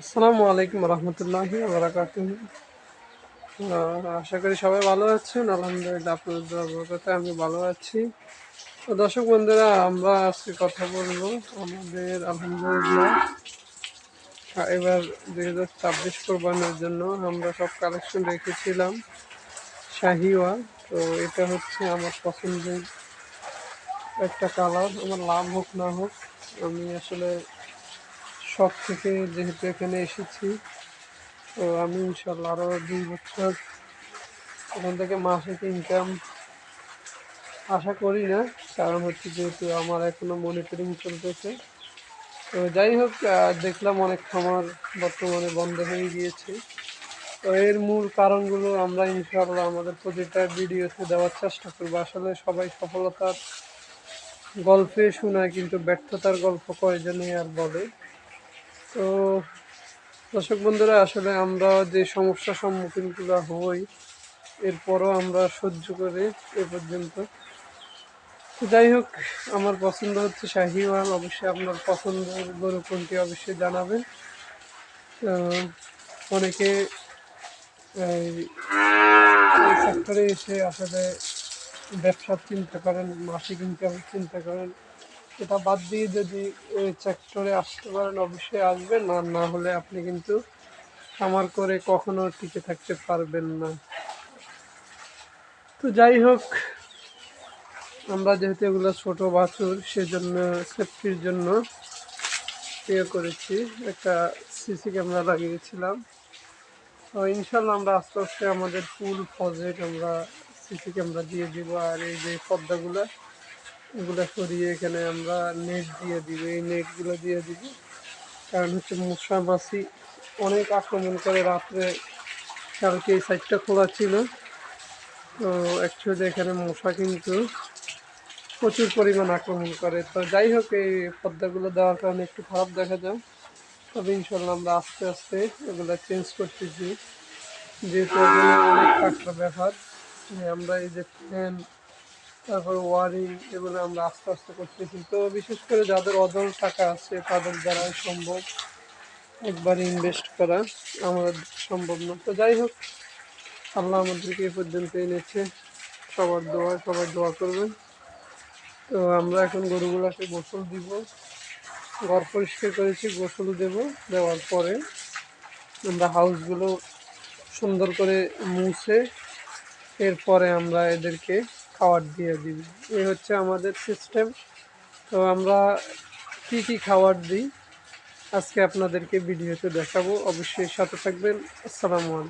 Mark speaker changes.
Speaker 1: আসসালামু আলাইকুম রহমতুল্লাহি বারাকাত আশা করি সবাই ভালো আছেন। আলহামদুলিল্লাহ আপনাদের বরকতে আমি ভালো আছি। তো দর্শক বন্ধুরা, আমরা আজকে কথা বলব আমাদের আলহামদুলিল্লাহ। এবার দুই হাজার ছাব্বিশ কোরবানের জন্য আমরা সব কালেকশন রেখেছিলাম শাহিওয়া তো এটা হচ্ছে আমার পছন্দের একটা কালার। আমার লাভ হোক না হোক, আমি আসলে শখ থেকে যেহেতু এখানে এসেছি, তো আমি ইনশাল্লাহ আরও দুই বছর এখান থেকে মাসিক ইনকাম আশা করি না, কারণ হচ্ছে যেহেতু আমার এখনও মনিটরিং চলতেছে। তো যাই হোক দেখলাম অনেক খামার বর্তমানে বন্ধ হয়ে গিয়েছে। তো এর মূল কারণগুলো আমরা ইনশাআল্লাহ আমাদের প্রতিটা ভিডিওতে দেওয়ার চেষ্টা করব। আসলে সবাই সফলতার গল্পে শোনায়, কিন্তু ব্যর্থতার গল্প কয়জনে আর বলে? তো দর্শক বন্ধুরা, আসলে আমরা যে সমস্যার সম্মুখীনগুলো হই, এরপরও আমরা সহ্য করে এ পর্যন্ত। যাই হোক, আমার পছন্দ হচ্ছে শাহিওয়াল। অবশ্যই আপনার পছন্দের গরু কোনটি অবশ্যই জানাবেন। অনেকে এসে আসলে ব্যবসা চিন্তা করেন, মাসিক ইনকাম চিন্তা করেন। এটা বাদ দিয়ে যদি এই সেক্টরে আসতে পারেন, অবশ্যই আসবেন। আর না হলে আপনি কিন্তু খামার করে কখনো টিকে থাকতে পারবেন না। তো যাই হোক, আমরা যেহেতু এগুলো ছোটো বাছুর, সেজন্য সেফটির জন্য ইয়ে করেছি। একটা সিসি ক্যামেরা লাগিয়েছিলাম। তো ইনশাল্লাহ আমরা আস্তে আস্তে আমাদের ফুল ফজেট আমরা সিসি ক্যামেরা দিয়ে দিব। আর এই যে পর্দাগুলো এগুলো সরিয়ে এখানে আমরা নেট দিয়ে দিব। এই নেটগুলো দিয়ে দিব। কারণ হচ্ছে মশা মাছি অনেক আক্রমণ করে রাত্রে কালকে এই সাইডটা খোলা ছিল। তো অ্যাকচুয়ালি এখানে মশা কিন্তু প্রচুর পরিমাণ আক্রমণ করে। তো যাই হোক, এই পর্দাগুলো দেওয়ার কারণে একটু খারাপ দেখা যায় তবে ইনশাল্লাহ আমরা আস্তে আস্তে এগুলো চেঞ্জ করতেছি। যেহেতু অনেক টাকার ব্যাপার আমরা এই যে ফ্যান তারপর ওয়ারিং এগুলো আমরা আস্তে আস্তে করতেছি। তো বিশেষ করে যাদের অদল টাকা আছে, তাদের দ্বারা সম্ভব একবার ইনভেস্ট করা আমাদের সম্ভব না। তো যাই হোক, আল্লাহ আমাদেরকে এ পর্যন্ত এনেছে। সবার দোয়া সবার দোয়া করবেন। তো আমরা এখন গরুগুলোকে গোসল দিব। ঘর পরিষ্কার করেছি, গোসল দেব। দেওয়ার পরে আমরা হাউসগুলো সুন্দর করে মুছে, এরপরে আমরা এদেরকে খাবার দিয়ে দিব। এই হচ্ছে আমাদের সিস্টেম তো আমরা কি কি খাবার দিই? আজকে আপনাদেরকে ভিডিওতে দেখাবো। অবশ্যই সাথে থাকবেন। আসসালামু আলাইকুম।